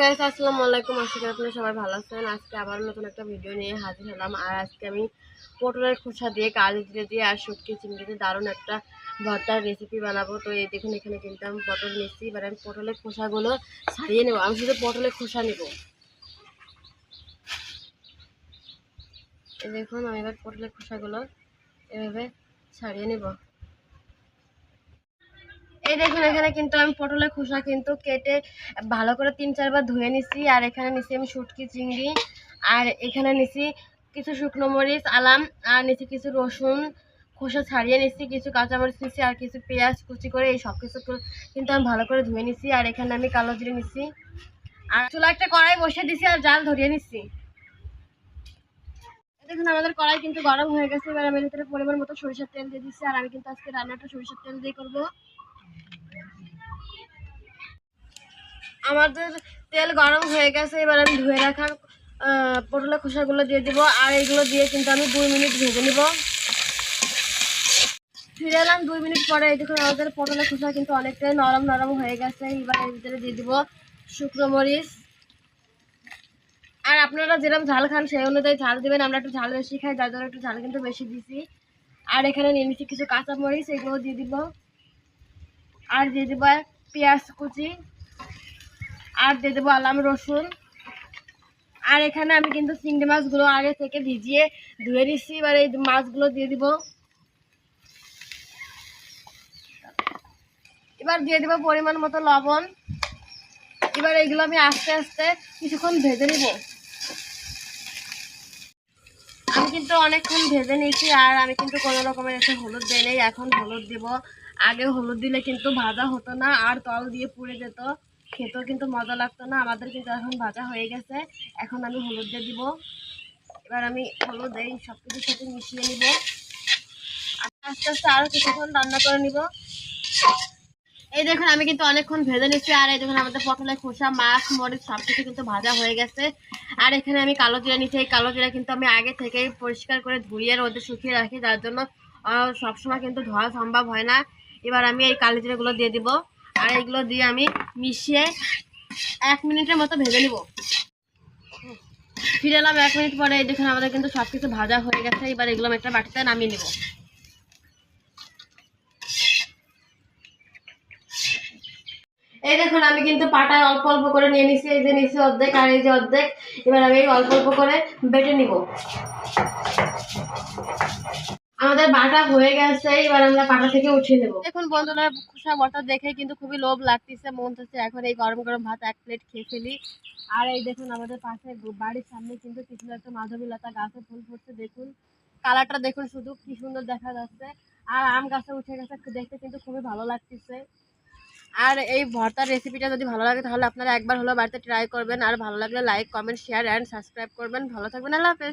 Guys আসসালামু আলাইকুম। আশা করি আপনারা সবাই ভালো আছেন। আজকে আবার নতুন একটা ভিডিও নিয়ে হাজির হলাম। আর আজকে আমি পটলের খোসা দিয়ে, কালি জিরে দিয়ে আর শুটকি চিংড়ি দিয়ে দারুণ একটা ভর্তার রেসিপি বানাবো। তো এই দেখুন, এখানে কিন্তু আমি পটল নিচ্ছি এবার আমি পটলের খোসাগুলো ছাড়িয়ে নেব। আমি শুধু পটলের খোসা নেব। দেখুন, আমি এবার পটলের খোসাগুলো এভাবে ছাড়িয়ে নেব। এই দেখুন, এখানে কিন্তু আমি পটলের খোসা কিন্তু কেটে ভালো করে তিন, চারবার ধুয়ে নিছি, আর এখানে নিছি আমি শুটকি, চিংড়ি, আর এখানে নিছি কিছু শুকনো মরিচ, আলাম, আর নিছি কিছু রসুন, খোসা ছাড়িয়ে নিছি, কিছু কাঁচামরিচ নিছি, আর কিছু পেঁয়াজ কুচি করে এই সব কিছু কিন্তু আমি ভালো করে ধুয়ে নিছি, আর এখানে আমি কালো জিরে নিছি। আর চুলা একটা কড়াই বসে দিছি, আর জাল ধরিয়ে নিছি। এই দেখুন, আমাদের কড়াই কিন্তু গরম হয়ে গেছে, এবার আমি ভিতরে পরিমাণ মতো সরিষার তেল দিয়ে দিচ্ছি আর আমি কিন্তু আজকে রান্নাটা সরিষার তেল দিয়ে করব। আমাদের তেল গরম হয়ে গেছে, এবার আমি ধুয়ে রাখা পটলের খোসাগুলো দিয়ে দিব, আর এগুলো দিয়ে কিন্তু আমি দুই মিনিট ভেজে নিব। ফিরে এলাম দুই মিনিট পরে, এই দেখুন আমাদের পটলের খোসা কিন্তু অনেকটাই নরম নরম হয়ে গেছে, এবার এর ভিতরে দিয়ে দিব শুকনো মরিচ। আর আপনারা যেরকম ঝাল খান সেই অনুযায়ী ঝাল দিবেন, আমরা একটু ঝাল বেশি খাই, যার জন্য একটু ঝাল কিন্তু বেশি দিছি। আর এখানে নিয়ে কিছু কাঁচা মরিচ এগুলো দিয়ে দিব। আর দিয়ে দিব পেঁয়াজ কুচি। আর দিয়ে দেবো আলাম রসুন। আর এখানে আমি কিন্তু চিংড়ি মাছগুলো আগে থেকে ভিজিয়ে ধুয়ে নিচ্ছি এবার এই মাছগুলো দিয়ে দিব। এবার দিয়ে দিব পরিমাণ মতো লবণ। এবার এইগুলো আমি আস্তে আস্তে কিছুক্ষণ ভেজে নিব। আমি কিন্তু অনেকক্ষণ ভেজে নিয়েছি, আর আমি কিন্তু কোনো রকমের এসে হলুদ দেয় এখন হলুদ দিব। আগে হলুদ দিলে কিন্তু ভাজা হতো না, আর তল দিয়ে পুড়ে যেত। খেতেও কিন্তু মজা লাগতো না। আমাদের কিন্তু এখন ভাজা হয়ে গেছে। এখন আমি হলুদ দিয়ে দিব। এবার আমি হলুদ এই সব কিছুর সাথে মিশিয়ে নিব। আস্তে আস্তে আরও কিছুক্ষণ রান্না করে নিব। এই দেখুন, আমি কিন্তু অনেকক্ষণ ভেজে নিচ্ছি। আর এই দেখুন, আমাদের পটলের খোসা, মাছ, মরিচ সব কিছু কিন্তু ভাজা হয়ে গেছে। আর এখানে আমি কালো জিরা নিচ্ছি এই কালো জিরা কিন্তু আমি আগে থেকেই পরিষ্কার করে ধুয়ে রোদে শুকিয়ে রাখি। যার জন্য সবসময় কিন্তু ধোয়া সম্ভব হয় না। এবার আমি এই কালো জিরাগুলো দিয়ে দিব। আর এগুলো দিয়ে আমি মিশিয়ে এক মিনিটের মতো ভেজে নিব। ফিরে এলাম এক মিনিট পরে, এই দেখুন আমাদের কিন্তু সব কিছু ভাজা হয়ে গেছে। এবার এগুলো একটা বাটিতে নামিয়ে নিব। এই দেখুন, আমি কিন্তু পাটা অল্প অল্প করে নিয়ে নিছি। এই যে নিচে অর্ধেক আর এই যে অর্ধেক, এবার আমি অল্প অল্প করে বেটে নিব। আমাদের বাটা হয়ে গেছে, এবার আমরা পাটা থেকে উঠিয়ে নেব। দেখুন বন্ধুরা খোসা বটা দেখে কিন্তু খুবই লোভ লাগতেছে, মন হচ্ছে এখন এই গরম গরম ভাত এক প্লেট খেয়ে ফেলি। আর এই দেখুন আমাদের পাশে বাড়ির সামনে কিন্তু কিছু একটা মাধবীলতা গাছে ফুল ফুটছে দেখুন। কালারটা দেখুন শুধু, কি সুন্দর দেখা যাচ্ছে। আর আম গাছে উঠে গেছে, দেখতে কিন্তু খুবই ভালো লাগতেছে। আর এই ভর্তার রেসিপিটা যদি ভালো লাগে, তাহলে আপনারা একবার হলেও বাড়িতে ট্রাই করবেন। আর ভালো লাগলে like comment share and subscribe করবেন। ভালো থাকবেন, আল্লাহ হাফেজ।